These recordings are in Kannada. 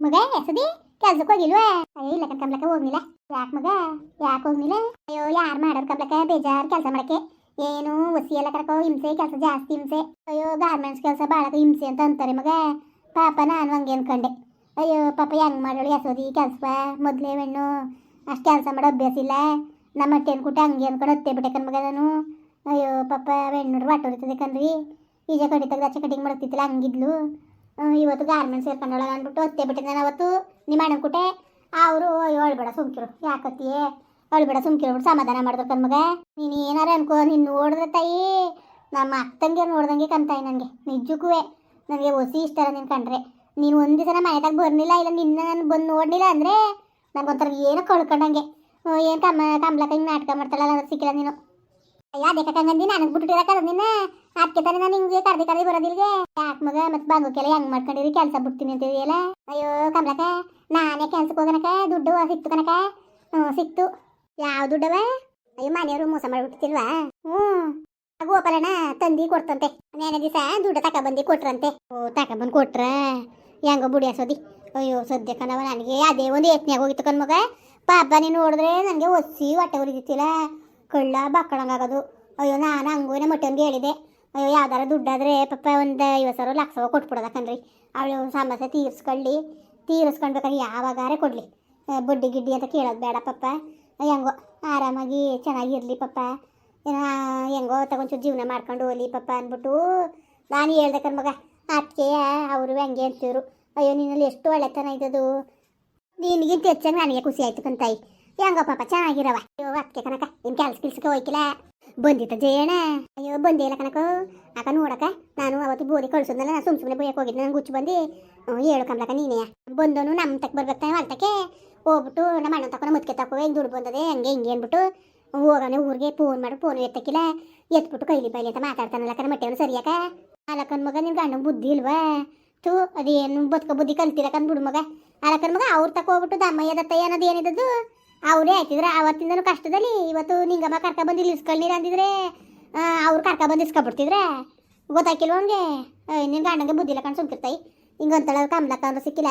ಮಗ ಎಸದಿ ಕೆಲ್ಸಕ್ಕೆ ಹೋಗಿಲ್ವಾ? ಅಯ್ಯೋ ಇಲ್ಲ ಕಣ್ ಕಮ್ಲಕ್ಕ ಹೋಗ್ಲಿಲ್ಲ ಯಾಕೆ ಮಗ? ಯಾಕೆ ಹೋಗ್ಲಿಲ್ಲ ಅಯ್ಯೋ, ಯಾರು ಮಾಡೋರು ಕಮ್ಲಕ್ಕ? ಬೇಜಾರು ಕೆಲಸ ಮಾಡಕ್ಕೆ. ಏನು ಒಸಿ ಎಲ್ಲ ಕರ್ಕೋ ಹಿಂಸೆ ಕೆಲಸ ಜಾಸ್ತಿ ಹಿಂಸೆ. ಅಯ್ಯೋ ಗಾರ್ಮೆಂಟ್ಸ್ ಕೆಲಸ ಭಾಳ ಹಿಂಸೆ ಅಂತ ಅಂತಾರೆ ಮಗ. ಪಾಪ ನಾನು ಹಂಗೆ ಅನ್ಕೊಂಡೆ. ಅಯ್ಯೋ, ಪಾಪ ಹೆಂಗ್ ಮಾಡೋಳು ಎಸೋದಿ ಕೆಲಸ ಮೊದಲೇ ಹೆಣ್ಣು. ಅಷ್ಟು ಕೆಲಸ ಮಾಡೋ ಅಭ್ಯಾಸ ಇಲ್ಲ. ನಮ್ಮ ಹೊಟ್ಟೆ ಅನ್ಕೊಟ್ಟು ಹಂಗೆ ಅನ್ಕೊಂಡು ಹತ್ತೆ ಬಿಟ್ಟೆ ಕಣ್ ಮಗ ನಾನು. ಅಯ್ಯೋ, ಪಾಪ ಹೆಣ್ಣು ವಾಟ ಹೊಡಿತದೆ ಕಣ್ರಿ. ಈಗ ಕಡಿತಾಗ ಆಚೆ ಕಟಿಂಗ್ ಮಾಡ್ತಿತ್ತಲ್ಲ, ಹಂಗಿದ್ಲು. ಇವತ್ತು ಗಾರ್ಮೆಂಟ್ಸ್ ಸೇರ್ಕೊಂಡೊಳಗ ಅಂದ್ಬಿಟ್ಟು ಹತ್ತೆ ಬಿಟ್ಟಿದ್ದೆ ನಾನು ಅವತ್ತು. ನಿಮ್ಮ ಅಣ್ಣ ಕುಟೆ? ಅವರು ಹೇಳ್ಬೇಡ ಸುಮ್ಕಿರು. ಯಾಕತ್ತಿಯೇ? ಅಳ್ಬೇಡ ಸುಮ್ಕಿರು ಬಿಟ್ಟು ಸಮಾಧಾನ ಮಾಡಿದ್ರು ಕಣ್ಮಗ ನೀನು ಏನಾರ ಅನ್ಕೋ, ನೀನು ನೋಡಿದ್ರೆ ತಾಯಿ, ನಮ್ಮ ಅಕ್ಕಂಗೆ ನೋಡ್ದಂಗೆ ಕಂತಾಯಿ ನನಗೆ. ನಿಜಕ್ಕೂ ನನಗೆ ಒಸಿ ಇಷ್ಟ ನೀನು ಕಂಡ್ರೆ. ನೀನು ಒಂದು ದಿವಸ ಮನೆದಾಗ ಬರ್ಲಿಲ್ಲ, ಇಲ್ಲ ನಿನ್ನ ನಾನು ಬಂದು ನೋಡಲಿಲ್ಲ ಅಂದರೆ ನನಗೊಂಥರ ಏನೋ ಕಳ್ಕೊಂಡಂಗೆ. ಏನು ಕಮ್ಮ ಕಂಬ್ಲಕ್ಕ ನಾಟಕ ಮಾಡ್ತಾಳಲ್ಲ ಸಿಕ್ಕಿಲ್ಲ ನೀನು. ಅಯ್ಯ ಅದೇ ಕಕ್ಕಂಗಂದಿ ನನಗೆ ಬಿಟ್ಟಿರಕ್ಕ ನಿನ್ನ ಅದಕ್ಕೆ ತಾನೇ ನಾನು ಹಿಂಗೆ ಕರ್ದಿ ಕರ್ದಿ ಬರೋದಿಲ್ಗೆ ಯಾಕೆ ಮಗ ಮತ್ತೆ ಬಂಗೋಕೆಲ್ಲ ಹೆಂಗ್ ಮಾಡ್ಕೊಂಡಿರಿ ಕೆಲಸ ಬಿಡ್ತೀನಿ ಅಂತ ಇದೆಯಲ್ಲ ಅಯ್ಯೋ, ಕಮ್ಲಕ್ಕ, ನಾನೇ ಕೆಲ್ಸಕ್ಕೆ ಹೋಗನಕ ದುಡ್ಡು ಸಿಕ್ತು ಕನಕ ಹ್ಞೂ ಸಿಕ್ತು. ಯಾವ ದುಡ್ಡವ? ಅಯ್ಯೋ, ಮನೆಯವರು ಮೋಸ ಮಾಡಿಬಿಟ್ಟಿಲ್ವಾ ಹ್ಞೂ ಗೋಪಾಲಣ್ಣ ತಂದಿ ಕೊಡ್ತಂತೆ. ನೆನೆ ದಿವಸ ದುಡ್ಡು ಬಂದಿ ಕೊಟ್ರಂತೆ. ಓ ತಕ ತಗೊಬಂದು ಕೊಟ್ರ? ಹೆಂಗೋ ಬುಡಿಯಾಸೋದಿ. ಅಯ್ಯೋ, ಸದ್ಯ ಕಣವ ನನಗೆ ಅದೇ ಒಂದು ಯತ್ನ್ಯಾಗ ಹೋಗಿತ್ತು ಕಣ್ಮಗ ಪಾಪ ನೀನು ನೋಡಿದ್ರೆ ನನಗೆ ಒಸಿ ಹೊಟ್ಟೆ ಉರಿದಿತ್ತಿಲ್ಲ ಕಳ್ಳ ಬಕ್ಕಳಂಗಾಗೋದು ಅಯ್ಯೋ, ನಾನು ಹಂಗೂನೆ ಮೊಟ್ಟೆನ್ಗೆ ಹೇಳಿದೆ. ಅಯ್ಯೋ, ಯಾವ್ದಾರ ದುಡ್ಡಾದರೆ ಪಪ್ಪ ಒಂದು ಐವತ್ತು ಸಾವಿರ ಲಕ್ಷ ಸಾವಿರ ಕೊಟ್ಬಿಡೋದಕ್ಕನ್ರಿ. ಅವಳು ಸಮಸ್ಯೆ ತೀರಿಸ್ಕೊಳ್ಳಿ. ತೀರಿಸ್ಕೊಳ್ಬೇಕಾದ್ರೆ ಯಾವಾಗಾರೆ ಕೊಡಲಿ. ಬುಡ್ಡಿ ಗಿಡ್ಡಿ ಅಂತ ಕೇಳೋದು ಬೇಡ ಪಪ್ಪ ಹೆಂಗೋ, ಆರಾಮಾಗಿ ಚೆನ್ನಾಗಿರಲಿ ಪಪ್ಪ ಏನೋ ಹೆಂಗೋ ತಗೊಂಚೂರು ಜೀವನ ಮಾಡ್ಕೊಂಡು ಹೋಗ್ಲಿ ಪಪ್ಪ ಅಂದ್ಬಿಟ್ಟು ನಾನು ಹೇಳ್ದೆ ಮಗ ಅದಕ್ಕೆ ಅವರು ಹೆಂಗೆ ಅಂತಿದ್ರು. ಅಯ್ಯೋ, ನಿನ್ನಲ್ಲಿ ಎಷ್ಟು ಒಳ್ಳೆತನ ಇದ್ದದು ನಿನಗಿಂತ ಹೆಚ್ಚಾಗಿ ನನಗೆ ಖುಷಿ ಆಯ್ತು ಕಂತಾಯಿ ಹೆಂಗೋ ಪಾಪ ಚೆನ್ನಾಗಿರವ? ಅಯ್ಯೋ ಅದಕ್ಕೆ ಕನಕ ಇನ್ನು ಕೆಲ್ಸ ಕಿಲ್ಸಕ್ಕೆ ಹೋಯ್ಕಿಲ್ಲ ಬಂದಿತ್ತ ಜಯಣ ಅಯ್ಯೋ ಬಂದೇ ಇಲ್ಲ ಕನಕ ಆಕ ನೋಡಕ ನಾನು ಅವತ್ತು ಬೋರಿ ಕಳ್ಸೋದ್ನಲ್ಲ ನಾನು ಸುಮ್ ಸುಮ್ಮನೆ ಬೈಯಕ್ಕೆ ಹೋಗಿದ್ದೆ ನಾನು ಗುಚ್ಚು ಬಂದು. ಹೇಳು ಕಮಲಕ ನೀನೇ ಬಂದನು ನಮ್ಮ ತಕ್ಕ ಬರ್ಬೇಕು ಹೊಲ್ತಕ್ಕೆ. ಹೋಗ್ಬಿಟ್ಟು ನಮ್ಮ ಅಣ್ಣ ತಕೊಂಡು ಮುತ್ಕೆ ತಕೋ, ಹೆಂಗೆ ದುಡ್ಡು ಬಂದದೆ, ಹಂಗೆ ಹಿಂಗೆ ಅಂದ್ಬಿಟ್ಟು ಹೋಗೋಣ ಊರಿಗೆ ಫೋನ್ ಮಾಡಿ ಫೋನ್ ಎತ್ತಕ್ಕಿಲ್ಲ ಎತ್ಬಿಟ್ಟು ಕೈಲಿ ಬೈಲಿ ಅಂತ ಮಾತಾಡ್ತಾನಲ್ಲ ಕಣ ಮಟ್ಟೆವನು ಸರಿಯಾಕ ಆಲಕನ್ ಮಗ ನಿನ್ ಗಂಡ ಬುದ್ಧಿ ಇಲ್ವಾ? ತೂ ಅದೇನು ಬದುಕ ಬುದ್ಧಿ ಕಲ್ತಿರಕನ್ ಬಿಡು ಮಗ. ಆಲಕನ್ ಮಗ, ಅವ್ರ ತಕ ಹೋಗ್ಬಿಟ್ಟು ದಮ್ಮಯ್ಯ, ದತ್ತಯ್ಯ ಅನ್ನೋದು ಏನಿದ್ದದ್ದು ಅವರೇ ಆಯ್ತಿದ್ರ ಅವತ್ತಿಂದನೂ ಕಷ್ಟದಲ್ಲಿ ಇವತ್ತು ನಿಂಗಮ್ಮ ಕರ್ಕ ಬಂದು ಇಸ್ಕೊಳ್ನೀರ ಅಂದಿದ್ರೆ ಅವ್ರು ಕರ್ಕ ಬಂದು ಇಸ್ಕೊಬಿಡ್ತಿದ್ರೆ? ಗೊತ್ತಾಕಿಲ್ವ ಅವ್ನಿಗೆ? ನಿನ್ ಗಂಡಂಗೆ ಬುದ್ಧಿ ಇಲ್ಲ ಕಣ್ ಸುಮ್ಕಿರ್ತಾಯಿ. ಹಿಂಗಂತಳ ಕಮ್ಲಕ್ಕ ಅಂದ್ರೆ ಸಿಕ್ಕಿಲ್ಲ.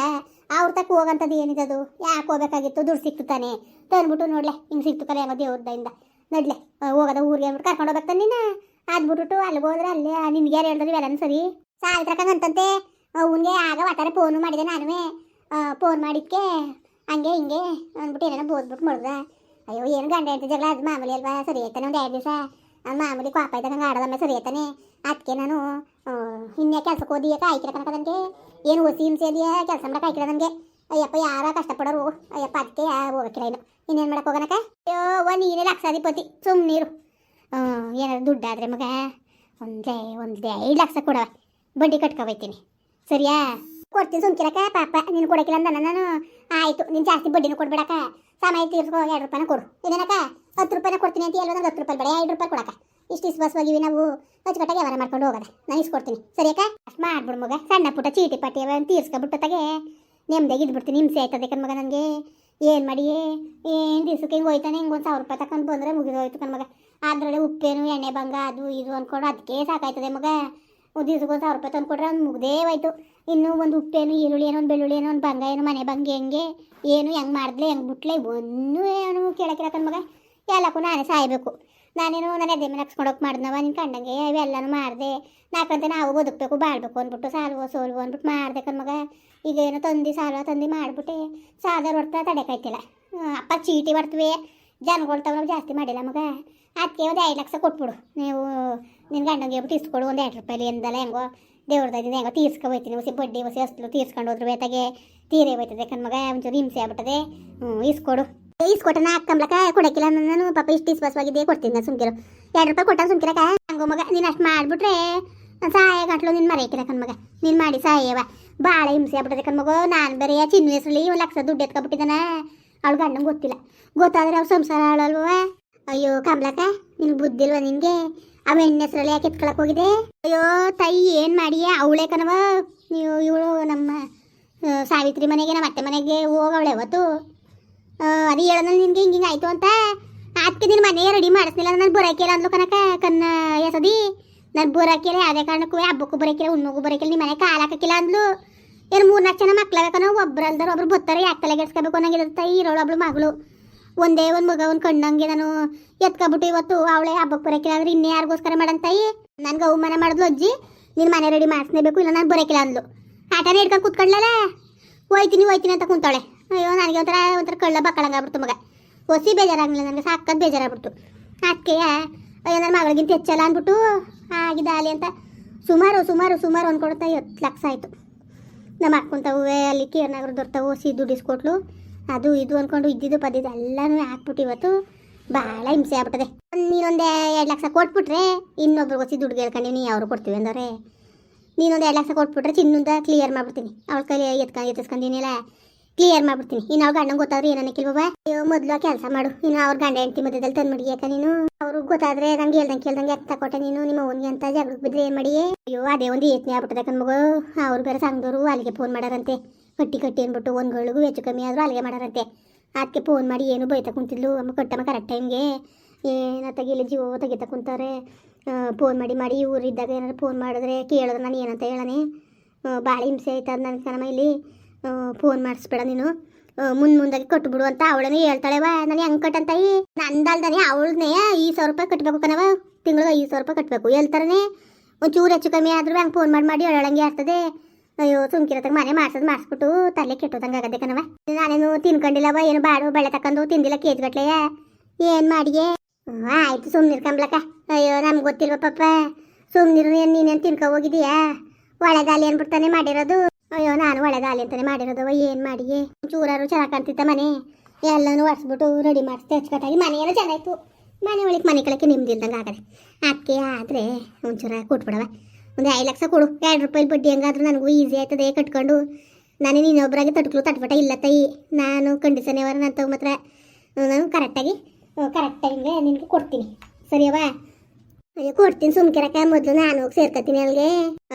ಅವ್ರ ತಕ್ಕ ಹೋಗಂಥದ್ದು ಏನಿದದು ಯಾಕೆ ಹೋಗ್ಬೇಕಾಗಿತ್ತು? ದುಡ್ಡು ಸಿಕ್ತು ತಾನೆ. ತಂದ್ಬಿಟ್ಟು ನೋಡ್ಲೆ, ಹಿಂಗೆ ಸಿಕ್ತು ಕಲೆ ಅನ್ನೋ ದೇವ್ರದಿಂದ ನಡ್ಲೆ ಹೋಗದ ಊರಿಗೆ ಅಂದ್ಬಿಟ್ಟು ಕರ್ಕೊಂಡು ಹೋಗ್ತಾನೆ ನಿನ್ನ ಅದ್ಬಿಟ್ಟು ಅಲ್ಲಿಗೆ ಹೋದ್ರೆ ಅಲ್ಲೇ ನಿನ್ಗೆ ಯಾರು ಹೇಳಿದ್ರು ಇವೆಲ್ಲ ಸರಿ? ಸಾಯ್ತ್ರಕಂಗಂತಂತೆ ಅವನಿಗೆ ಆಗ ಒಟ್ಟಾರೆ ಫೋನು ಮಾಡಿದೆ ನಾನು ಫೋನ್ ಮಾಡಿದ್ಕೆ ಹಂಗೆ ಹಿಂಗೆ ಅಂದ್ಬಿಟ್ಟು ಏನೋ ಬೋದ್ಬಿಟ್ಟು ಮಾಡ್ದ. ಅಯ್ಯೋ, ಏನು ಗಂಡ ಅಂತ ಜಗಳ? ಅದು ಮಾಮೂಲಿ ಅಲ್ವಾ? ಸರಿ ಆಯ್ತಾನೆ, ಒಂದು ಎರಡು ದಿವಸ. ಮಾಮೂಲಿ ಪಾಪ ಹಂಗೆ ಆಡೋದಮ್ಮ, ಸರಿ ಆಯ್ತಾನೆ. ಅದಕ್ಕೆ ನಾನು ಇನ್ನೇ ಕೆಲ್ಸಕ್ಕೆ ಓದಿ ಕಾಯ್ಕಿರ ಕನಕ ಏನು ಹೊಸಿ ಹಿಂಸೆ ಇದೆಯಾ ಕೆಲಸ ಮಾಡಕ್ಕೆ ನನಗೆ ಅಯ್ಯಪ್ಪ, ಯಾರ ಕಷ್ಟಪಡೋರು? ಅಯ್ಯಪ್ಪ ಅದಕ್ಕೆ ಹೋಗಕ್ಕಿಲ್ಲ ಇನ್ನು. ಇನ್ನೇನು ಮಾಡಕ್ಕೆ ಹೋಗನಕ ಅಯ್ಯೋ ಒ ನೀನೇ ಲಕ್ಷಾಧಿಪತಿ ಸುಮ್ಮನೀರು ಏನಾದ್ರು ದುಡ್ಡಾದ್ರೆ ಮಗ ಒಂದೇ ಒಂದೇ ಐದು ಲಕ್ಷ ಕೊಡವ. ಬಡ್ಡಿ ಕಟ್ಕೊಬೈತೀನಿ ಸರಿಯಾ? ಕೊಡ್ತೀನಿ ಸುಮ್ಕಿರಕ, ಪಾಪ, ನೀನು ಕೊಡಕ್ಕಿಲ್ಲ ಅಂದ ನಾನು. ಆಯ್ತು, ನೀನು ಜಾಸ್ತಿ ಬಡ್ಡಿನೂ ಕೊಡ್ಬೇಡಕ ಸಮಯ ತೀರ್ಸ್ಕೋ ಎರಡು ರೂಪಾಯಿನ ಕೊಡು. ಇನ್ನೇನಕ ಹತ್ತು ರೂಪಾಯಿನ ಕೊಡ್ತೀನಿ ಅಂತ ಹೇಳೋದು ಹತ್ತು ರೂಪಾಯಿ ಬೇಡ ಎರಡು ರೂಪಾಯಿ ಕೊಡಕ ಇಷ್ಟು ಇಸ್ಬಸ್ವಾಗಿವಿ ನಾವು. ಅಚ್ಚುಕಟ್ಟಾಗಿ ವ್ಯವಹಾರ ಮಾಡ್ಕೊಂಡು ಹೋಗೋದ. ನಾನು ಇಸ್ಕೊಡ್ತೀನಿ ಸರಿಯಾಕ ಅಷ್ಟು ಮಾಡ್ಬಿಡು ಮಗ. ಸಣ್ಣ ಪುಟ್ಟ ಚೀಟಿ ಪಟ್ಟಿ ಅವ ತೀರ್ಸ್ಕೊಬಿಟ್ಟತಾಗೆ ನೆಮ್ಮದಿಯಾಗಿ ಇದ್ಬಿಡ್ತೀನಿ ನಿಮ್ಸೆ ಆಯ್ತದೆ ಕಣ್ ಮಗ ನನಗೆ. ಏನು ಮಾಡಿ ಏನು ದಿವ್ಸಕ್ಕೆ ಹಿಂಗೆ ಹೋಯ್ತಾನೆ? ಹಿಂಗೆ ಒಂದು ಸಾವಿರ ರೂಪಾಯಿ ತಗೊಂಡು ಬಂದರೆ ಮುಗಿದೋಯ್ತು ಕಣ್ ಮಗ. ಅದರಲ್ಲೇ ಉಪ್ಪೇನು, ಎಣ್ಣೆ ಬಂಗ, ಅದು ಇದು ಅಂದ್ಕೊಂಡು ಅದಕ್ಕೆ ಸಾಕಾಯ್ತದೆ ಮಗ. ಒಂದು ದಿವ್ಸಕ್ಕೆ ಒಂದು ಸಾವಿರ ರೂಪಾಯಿ ತಂದು ಕೊಟ್ರೆ ಅವ್ನು ಮುಗ್ದೇ ಹೋಯ್ತು. ಇನ್ನೂ ಒಂದು ಉಪ್ಪೇನು, ಈರುಳ್ಳಿ ಏನೋ ಒಂದು ಬೆಳ್ಳುಳ್ಳಿ ಏನೋ ಒಂದು ಬಂಗ ಏನೋ ಮನೆ ಬಂಗ ಹೆಂಗೆ, ಏನು ಹೆಂಗೆ ಮಾಡಿದ್ಲೆ, ಹೆಂಗೆ ಬಿಟ್ಲೆ ಒಂದು ಏನು ಕೇಳಕ್ಕಿಲ್ಲ ಕಣ್ ಮಗ. ಎಲ್ಲಕ್ಕೂ ನಾನೇ ಸಾಯಬೇಕು. ನಾನೇನು ನಾನು ಎದೆ ಮೇಲೆ ಹಾಕ್ಸ್ಕೊಂಡೋಗಿ ಮಾಡಿದ್ನವ ನಿನ್ನ ಕಂಡಂಗೆ ಇವೆಲ್ಲನೂ ಮಾಡಿದೆ. ನಾಕಂತೆ ನಾವು ಬದುಕಬೇಕು, ಬಾಳ್ಬೇಕು ಅಂದ್ಬಿಟ್ಟು, ಸಾಲ್ವೋ, ಸೋಲ್ವೋ ಅಂದ್ಬಿಟ್ಟು ಮಾಡಿದೆ ಕಣ್ಮಗ ಈಗ ಏನೋ ತಂದು ಸಾಲ ತಂದು ಮಾಡಿಬಿಟ್ಟೆ ಸಾಧಾರ ಹೊಡ್ತಾ ತಡೆಕಾಯ್ತಿಲ್ಲ ಅಪ್ಪ ಚೀಟಿ ಬರ್ತವೆ ಜನಗಳು ತಗೊಳಕ್ಕೆ ಜಾಸ್ತಿ ಮಾಡಿಲ್ಲ ಮಗ. ಅದಕ್ಕೆ ಒಂದು ಐದು ಲಕ್ಷ ಕೊಟ್ಬಿಡು. ನೀವು ನಿನ್ನ ಗಂಡಂಗೆ ಹೇಳ್ಬಿಟ್ಟು ಇಸ್ಕೊಡು ಒಂದು ಎರಡು ರೂಪಾಯಿ ಎಂದಲ್ಲ ಹೆಂಗೋ. ದೇವ್ರದ ಹೆಂಗೋ, ತೀರ್ಸ್ಕೊ ಹೋಯ್ತೀನಿ. ಹೊಸಿ ಬಡ್ಡಿ ಹೊಸಿ ಅಷ್ಟು ತೀರ್ಸ್ಕೊಂಡು ಹೋದ್ರು ಬೇತಾಗೆ. ತೀರೇ ಹೋಯ್ತದೆ ಕಣ್ಮಗ ಒಂಚೂರು ಹಿಂಸೆ ಆಗ್ಬಿಟ್ಟದೆ. ಹ್ಞೂ ಇಸ್ಕೊಡು. ಇಸ್ಕೊಟ್ಟ ನಾ ಅಕ್ಕಂಬ್ಲಕ ಕೊಡಕ್ಕಿಲ್ಲ. ನಾನು ಪಾಪ ಇಷ್ಟು ಇಸ್ಬಸ್ವಾಗಿದ್ದೇ ಕೊಡ್ತೀನಿ ನಾನು ಸುಮ್ಕಿರು. ಎರಡು ರೂಪಾಯಿ ಕೊಟ್ಟ ಸುಮ್ಕಿರಕ ಹಂಗೋ ಮಗ, ನೀನು ಅಷ್ಟು ಮಾಡಿಬಿಟ್ರೆ ಸಹಾಯ ಗಂಟ್ಲು ನಿನ್ನ ಮರೆಯಕ್ಕಿಲ್ಲ ಕಣ್ಮಗ ನೀನು ಮಾಡಿ ಸಹಾಯವ ಭಾಳ ಹಿಂಸೆ ಆಗ್ಬಿಟ್ಟದೆ ಕಣ್ಮಗು ನಾನು ಬೇರೆ ಚಿನ್ನ ಹೆಸರಲ್ಲಿ ಒಂದು ಲಕ್ಷ ದುಡ್ಡು ಎತ್ಕೊಬಿಟ್ಟಿದ್ದಾನ ಅವಳು ಗಂಡಂಗೆ ಗೊತ್ತಿಲ್ಲ. ಗೊತ್ತಾದ್ರೆ ಅವ್ರು ಸಂಸಾರ ಆಳಲ್ವ ಅಯ್ಯೋ, ಕಮಲಕ್ಕ ನಿನ್ ಬುದ್ಧಿಲ್ವ ನಿನಗೆ? ನಿನ್ಗೆ ಅವ ಹೆಣ್ಣು ಹೆಸರಲ್ಲಿ ಯಾಕೆ ಎತ್ಕೊಳಕ್ ಹೋಗಿದೆ? ಅಯ್ಯೋ, ತಾಯಿ, ಏನು ಮಾಡಿಯ? ಅವಳೆ ಕಣವ ನೀವು ಇವಳು ನಮ್ಮ ಸಾವಿತ್ರಿ ಮನೆಗೆ, ನಮ್ಮ ಅತ್ತೆ ಮನೆಗೆ ಹೋಗವಳೆ ಅವತ್ತು. ಅದೇ ಹೇಳೋಣ ನಿನ್ಗೆ ಹಿಂಗೆ ಆಯ್ತು ಅಂತ. ಅದಕ್ಕೆ ನಿನ್ನ ಮನೆ ರೆಡಿ ಮಾಡಿಸ್ಲಿಲ್ಲ ನಾನು ಬರೋಕಿಲ್ಲ ಅಂದ್ಲು ಕನಕ ಕನ್ನ ಎಸದಿ ನಾನು ಬರೋಕಿಲ್ಲ ಯಾವುದೇ ಕಾರಣಕ್ಕೂ, ಹಬ್ಬಕ್ಕೂ ಬರೋಕಿಲ್ಲ ಉಣ್ಣಗೂ ಬರೋಕಿಲ್ಲ ನಿಮ್ಮ ಮನೆ ಕಾಲು ಅಂದ್ಲು. ಏನು ಮೂರ್ನಾಲ್ಕು ಜನ ಮಕ್ಳಾಗಕನ ಒಬ್ರು ಅಲ್ದಾರ ಒಬ್ರು ಬತ್ತಾರೆ, ಯಾಕೆ ತಲೆಗೆಡ್ಸ್ಕೋಬೇಕು ಅನ್ನಂಗಿರುತ್ತೆ ಇರೋಳು ಒಬ್ಳು ಮಗಳು. ಒಂದೇ ಒಂದು ಮಗ, ಒಂದು ಕಣ್ಣಂಗೆ ನಾನು ಎತ್ಕೊಬಿಟ್ಟು ಇವತ್ತು ಅವಳೆ ಹಬ್ಬಕ್ಕೆ ಬರೋಕಿಲ್ಲ ಅಂದ್ರೆ ಇನ್ನೇ ಯಾರಿಗೋಸ್ಕರ ಮಾಡಂತಾಯಿ ನನ್ಗೆ ಅವಮಾನ ಮಾಡಿದ್ಲು ಅಜ್ಜಿ. ನಿನ್ನ ಮನೆ ರೆಡಿ ಮಾಡಿಸ್ಲೇಬೇಕು ಇಲ್ಲ ನಾನು ಬರೋಕಿಲ್ಲ ಅಂದ್ಲು. ಆಟನೇ ಹಿಡ್ಕೊಂಡು ಕೂತ್ಕೊಳ್ಳಲೇ ಹೋಯ್ತೀನಿ ಹೋಯ್ತೀನಿ ಅಂತ ಕುಂತಾಳೆ ಅಯ್ಯೋ, ನನಗೆ ಒಂಥರ ಒಂಥರ ಕಳ್ಳ ಬಕ್ಕಳಂಗಾಗ್ಬಿಡ್ತು ಮಗ. ಹೊಸಿ ಬೇಜಾರಾಗಲಿಲ್ಲ ನನಗೆ, ಸಾಕದ್ ಬೇಜಾರಾಗ್ಬಿಡ್ತು. ಅದಕ್ಕೆ ಅಯ್ಯೋ ನನ್ನ ಮಗಳಿಗಿಂತ ಹೆಚ್ಚಲ್ಲ ಅಂದ್ಬಿಟ್ಟು ಆಗಿದ್ದಾಲಿ ಅಂತ ಸುಮಾರು ಸುಮಾರು ಸುಮಾರು ಅಂದ್ಕೊಡ್ತಾ ಹತ್ತು ಲಕ್ಷ ಆಯಿತು. ನಮ್ಮ ಮಾಡ್ಕೊತಾವೆ ಅಲ್ಲಿ ಕೇರ್ನಾಗರು ದೊರ್ತಾವೆ ಹೊಸಿ ದುಡ್ಡಿಸ್ಕೊಟ್ಲು ಅದು ಇದು ಅಂದ್ಕೊಂಡು ಇದ್ದಿದ್ದು ಪದ್ದಿದ್ದು ಎಲ್ಲನೂ ಹಾಕ್ಬಿಟ್ಟು ಇವತ್ತು ಭಾಳ ಹಿಂಸೆ ಆಗ್ಬಿಟ್ಟದೆ. ನೀನೊಂದು ಎರಡು ಲಕ್ಷ ಕೊಟ್ಬಿಟ್ರೆ ಇನ್ನೊಬ್ರಿಗೆ ಹೊಸಿ ದುಡ್ಡು ಕೇಳ್ಕೊಂಡು, ನೀ ಅವ್ರು ಕೊಡ್ತೀವಿ ಅಂದವ್ರೆ. ನೀನೊಂದು ಎರಡು ಲಕ್ಷ ಕೊಟ್ಬಿಟ್ರೆ ಚಿನ್ನದ ಕ್ಲಿಯರ್ ಮಾಡ್ಬಿಡ್ತೀನಿ. ಅವಳ ಕೈ ಎತ್ಕೊಂಡು ಎತ್ತಿಸ್ಕೊಂಡಿನಿಲ್ಲ ಕ್ಲಿಯರ್ ಮಾಡ್ಬಿಡ್ತೀನಿ. ಇನ್ನು ಅವ್ರ ಗಂಡಂಗೆ ಗೊತ್ತಾದ್ರೆ ಏನನ್ನಕ್ಕಿಲ್ವ ಅಯ್ಯೋ, ಮೊದಲು ಕೆಲಸ ಮಾಡು. ಇನ್ನು ಅವ್ರ ಗಂಡ ಹೆಂಡತಿ ಮಧ್ಯದಲ್ಲಿ ತಂದು ಮಡಿಗೆ ಯಾಕ ನೀನು? ಅವ್ರಿಗೆ ಗೊತ್ತಾದ್ರೆ ನಂಗೆ ಹೇಳ್ದಂಗೆ ಕೇಳ್ದಂಗೆ ಎತ್ತ ಕೊಟ್ಟೆ ನೀನು. ನಿಮ್ಮ ಅವನಿಗೆ ಅಂತ ಜಗಳಕ್ಕೆ ಬಿದ್ರೆ ಏನು ಮಾಡಿ ಅಯ್ಯೋ, ಅದೇ ಒಂದು ಏತ್ನೆ ಆಗ್ಬಿಟ್ಟದೆ ಕಣ್ಮಗು ಅವ್ರು ಬೇರೆ ಸಂಘದವರು ಅಲ್ಲಿಗೆ ಫೋನ್ ಮಾಡಾರಂತೆ. ಕಟ್ಟಿ ಕಟ್ಟಿ ಅಂದ್ಬಿಟ್ಟು ಒಂದು ಗಳಿಗೂ ಹೆಚ್ಚು ಕಮ್ಮಿ ಆದರೂ ಅಲ್ಲಿಗೆ ಮಾಡಾರಂತೆ. ಅದಕ್ಕೆ ಫೋನ್ ಮಾಡಿ ಏನು ಬೈತಾ ಕುಂತಿದ್ಲು? ಅಮ್ಮ ಕಟ್ಟಮ್ಮ ಕರೆಕ್ಟ್ ಟೈಮ್ಗೆ ಏನ ತೆಗಿಲಿ ಜೀವ ತೆಗಿತ ಕುಂತಾರೆ. ಫೋನ್ ಮಾಡಿ ಮಾಡಿ ಇವ್ರು ಇದ್ದಾಗ ಏನಾದ್ರು ಫೋನ್ ಮಾಡಿದ್ರೆ ಕೇಳಿದ್ರೆ ನಾನು ಏನಂತ ಹೇಳನೆ. ಭಾಳ ಹಿಂಸೆ ಆಯ್ತದ ನನ್ನ ಕಣಮ್ಮ ಇಲ್ಲಿ ಫೋನ್ ಮಾಡಿಸ್ಬೇಡ ನೀನು. ಮುಂದ್ ಮುಂದಾಗಿ ಕಟ್ಬಿಡು ಅಂತ ಅವಳನೇ ಹೇಳ್ತಾಳೆವ ನಾನು ಹೆಂಗೆ ಕಟ್ಟಂತಾಯಿ ನಂದಲ್ದಾನೆ ಅವಳನ್ನೇ ಈ ಸಾವಿರ ರೂಪಾಯಿ ಕಟ್ಟಬೇಕು ಕಣವ ತಿಂಗಳಿಗೆ ಐದು ಸಾವಿರ ರೂಪಾಯಿ ಕಟ್ಟಬೇಕು ಹೇಳ್ತಾರನೆ, ಒಂಚೂರು ಹೆಚ್ಚು ಕಮ್ಮಿ ಆದ್ರೂ ಹಂಗೆ ಫೋನ್ ಮಾಡಿ ಮಾಡಿ ಹೇಳಂಗೆ ಆಗ್ತದೆ. ಅಯ್ಯೋ ಸುಮ್ಕಿರತ್ತಾಗ ಮನೆ ಮಾಡ್ಸೋದು ಮಾಡಿಸ್ಬಿಟ್ಟು ತಲೆ ಕೆಟ್ಟೋದಂಗೆ ಆಗದೆ ಕಣವ ನಾನೇನು ತಿನ್ಕೊಂಡಿಲ್ಲವ, ಏನು ಬಾಡು ಬೆಳೆ ತಕ್ಕಂದು ತಿಂದಿಲ್ಲ ಕೇಜ್ ಗಟ್ಲೆ ಏನು ಮಾಡಿಗೆ ಆಯ್ತು ಆಯ್ತು ಸುಮ್ಮನಿರ್ಕಂಬ್ಲಕ್ಕ ಅಯ್ಯೋ, ನಮ್ಗೆ ಗೊತ್ತಿಲ್ವ ಪಾಪ. ಸುಮ್ಮನಿರು ಏನು ನೀನೇನು ತಿನ್ಕೊ ಹೋಗಿದೀಯಾ ಒಳಗಾಲಿ ಅನ್ಬಿಡ್ತಾನೆ ಮಾಡಿರೋದು. ಅಯ್ಯೋ, ನಾನು ಒಳಗಾಲಿ ಅಂತಾನೆ ಮಾಡಿರೋದವ ಏನು ಮಾಡಿಯೇ ಚೂರಾರು ಚೆನ್ನಾಗಿ ಕಾಣ್ತಿತ್ತ ಮನೆ? ಎಲ್ಲನೂ ಒಡ್ಸ್ಬಿಟ್ಟು ರೆಡಿ ಮಾಡಿಸ್ತೆ ಮನೆ ಎಲ್ಲ ಚೆನ್ನಾಯ್ತು. ಮನೆ ಒಳಗೆ ಮನೆ ಕಳಕ್ಕೆ ನಿಮ್ದಿಲ್ದಂಗೆ ಆಗದೆ. ಅದಕ್ಕೆ ಆದರೆ ಒಂಚೂರ ಕೊಟ್ಬಿಡವ ಒಂದು ಐದು ಲಕ್ಷ ಕೊಡು. ಎರಡು ರೂಪಾಯಿ ಬಡ್ಡಿ ಹೆಂಗಾದ್ರೂ ನನಗೂ ಈಸಿ ಆಯ್ತದೆ ಕಟ್ಕೊಂಡು. ನಾನು ಇನ್ನೊಬ್ಬರಾಗಿ ತಟ್ಕಲು ತಟ್ಪಟ ಇಲ್ಲ ತಾಯಿ. ನಾನು ಕಂಡೀಷನ್ ನಾನು ತಗೊಂಬತ್ರ ಮಾತ್ರ ನಾನು ಕರೆಕ್ಟಾಗಿ ಕರೆಕ್ಟ್ ಟೈಮ್ಗೆ ನಿನಗೆ ಕೊಡ್ತೀನಿ. ಸರಿಯವಾ ಅಯ್ಯೋ, ಕೊಡ್ತೀನಿ ಸುಮ್ಕಿರಕ ಮೊದ್ಲು ನಾನು ಹೋಗಿ ಸೇರ್ಕೊತೀನಿ ಅಲ್ಲಿಗೆ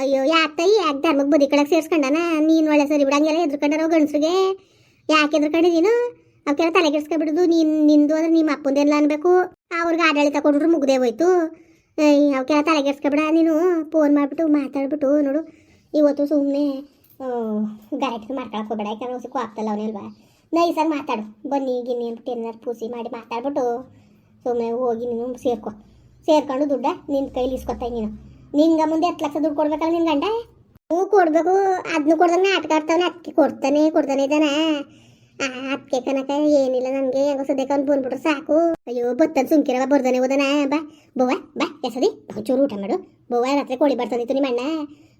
ಅಯ್ಯೋ ಯಾಕೆ ತಾಯಿ? ಯಾಕೆ ಧರ್ಮಕ್ಕೆ ಬದಿ ಕಡೆ ಸೇರ್ಸ್ಕೊಂಡಾನ? ನೀನು ಒಳ್ಳೆ ಸರಿ ಬಿಡಂಗೆಲ್ಲ, ಎದ್ರುಕೊಂಡಾರ ಗಂಡಸ್ರಿಗೆ. ಯಾಕೆ ಎದ್ರುಕೊಂಡಿದ್ದೀನು ಅವಕ್ಕೆಲ್ಲ ತಲೆ ಕೆಡ್ಸ್ಕೊಬಿಡುದು. ನೀನ್, ನಿಂದು ಅಂದ್ರೆ ನಿಮ್ಮ ಅಪ್ಪಂದೆಲ್ಲ ಅನ್ಬೇಕು? ಅವ್ರಿಗೆ ಆಡಳಿತ ಕೊಡ್ರು ಮುಗ್ದೇ ಹೋಯ್ತು. ಅವಕ್ಕೆಲ್ಲ ತಲೆ ಕೆಡ್ಸ್ಕೊಬಿಡ. ನೀನು ಫೋನ್ ಮಾಡಿಬಿಟ್ಟು ಮಾತಾಡ್ಬಿಟ್ಟು ನೋಡು. ಇವತ್ತು ಸುಮ್ಮನೆ ಗಲಾಟೆ ಮಾಡ್ಕೊಳಕ್ ಹೋಗ್ಬೇಡ. ಯಾಕಂದ್ರೆ ಹೊಸಕ್ಕೂ ಆಗ್ತಲ್ಲ ಅವನಲ್ವಾ ನೈಸಾಗಿ ಮಾತಾಡು. ಬನ್ನಿ, ಗಿನ್ನಿ ಅಂದ್ಬಿಟ್ಟು ಏನಾರು ಪೂಸಿ ಮಾಡಿ ಮಾತಾಡ್ಬಿಟ್ಟು ಸುಮ್ಮನೆ ಹೋಗಿ ನೀನು ಸೇರ್ಕೊ. ಸೇರ್ಕೊಂಡು ದುಡ್ಡ ನಿನ್ನ ಕೈಲಿ ಇಸ್ಕೊತಾಯಿ ನೀನು ನಿಂಗೆ ಮುಂದೆ ಹತ್ತು ಲಕ್ಷ ದುಡ್ಡು ಕೊಡ್ಬೇಕಲ್ಲ ನಿನ್ ಗಂಡ? ಹ್ಞೂ ಕೊಡಬೇಕು. ಅದನ್ನು ಕೊಡ್ದಂಗೆ ನಾಟಕ ಅಕ್ಕಿ ಕೊಡ್ತಾನೆ ಕೊಡ್ತಾನೆ ಇದ್ದಾನೆ ಅದಕ್ಕೆ ಕನಕ ಏನಿಲ್ಲ ನನಗೆ ಹೆಂಗೋ ಸದ್ಯಕ್ಕೆ ಅವ್ನು ಬಂದ್ಬಿಟ್ರೆ ಸಾಕು. ಅಯ್ಯೋ, ಬತ್ತನ್ ಸುಮ್ಕಿರವ ಬರ್ದಾನೆ, ಓದನ. ಬಾ ಬೋವ ಬಾ, ಎಸದಿ. ಚೂರು ಊಟ ಮಾಡು. ಬೋವ ರಾತ್ರಿ ಕೋಳಿ ಬರ್ತಾನಿತ್ತು ನಿಮ್ಮ ಅಣ್ಣ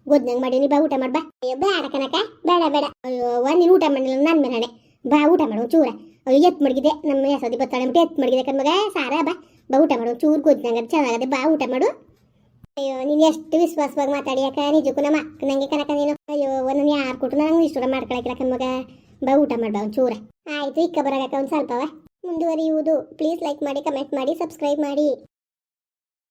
ಗೊದ್ನಂಗೆ ಮಾಡೀನಿ, ಬಾ, ಊಟ ಮಾಡ, ಬಾ. ಅಯ್ಯೋ, ಬೇಡ ಕನಕ, ಬೇಡ ಬೇಡ. ಅಯ್ಯೋ ನೀನು ಊಟ ಮಾಡಿಲ್ಲ ನನ್ನ ಮೇಲೆ ಬಾ, ಊಟ ಮಾಡು ಚೂರ ಅಯ್ಯೋ ಎತ್ ಮಡಗಿದೆ ನಮ್ಮ ಎಸದಿ ಬತ್ತಾಳೆ ಬಿಟ್ಟು ಎತ್ ಮಡಗಿದೆ ಕಣ್ಮಗ. ಸಾರ, ಬಾ. ಬಾ ಊಟ ಮಾಡು ಚೂರು ಗೊದ್ನಂಗ ಚೆನ್ನಾಗದೆ ಬಾ ಊಟ ಮಾಡು. ಅಯ್ಯೋ, ನೀನು ಎಷ್ಟು ವಿಶ್ವಾಸವಾಗಿ ಮಾತಾಡಿ ಯಾಕ ನಿಜಕ್ಕೂ ನಮ್ಮ ಅಕ್ಕನಂಗೆ ಕನಕ ನೀನು ಅಯ್ಯೋ, ಒಂದೊಂದು ಯಾರು ಕೊಟ್ಟು ನಂಗೆ ಇಷ್ಟ ಮಾಡ್ಕೊಳಕಿಲ್ಲ ಕಮ್ಮಗ ಬಾ ಊಟ ಮಾಡ್ಬಾ ಒಂದು ಚೂರ. ಆಯ್ತು, ಇಕ್ಕ ಬರೋಕ್ಕ ಒಂದು ಸ್ವಲ್ಪವ ಮುಂದುವರಿಯುವುದು. ಪ್ಲೀಸ್ ಲೈಕ್ ಮಾಡಿ ಕಮೆಂಟ್ ಮಾಡಿ ಸಬ್ಸ್ಕ್ರೈಬ್ ಮಾಡಿ.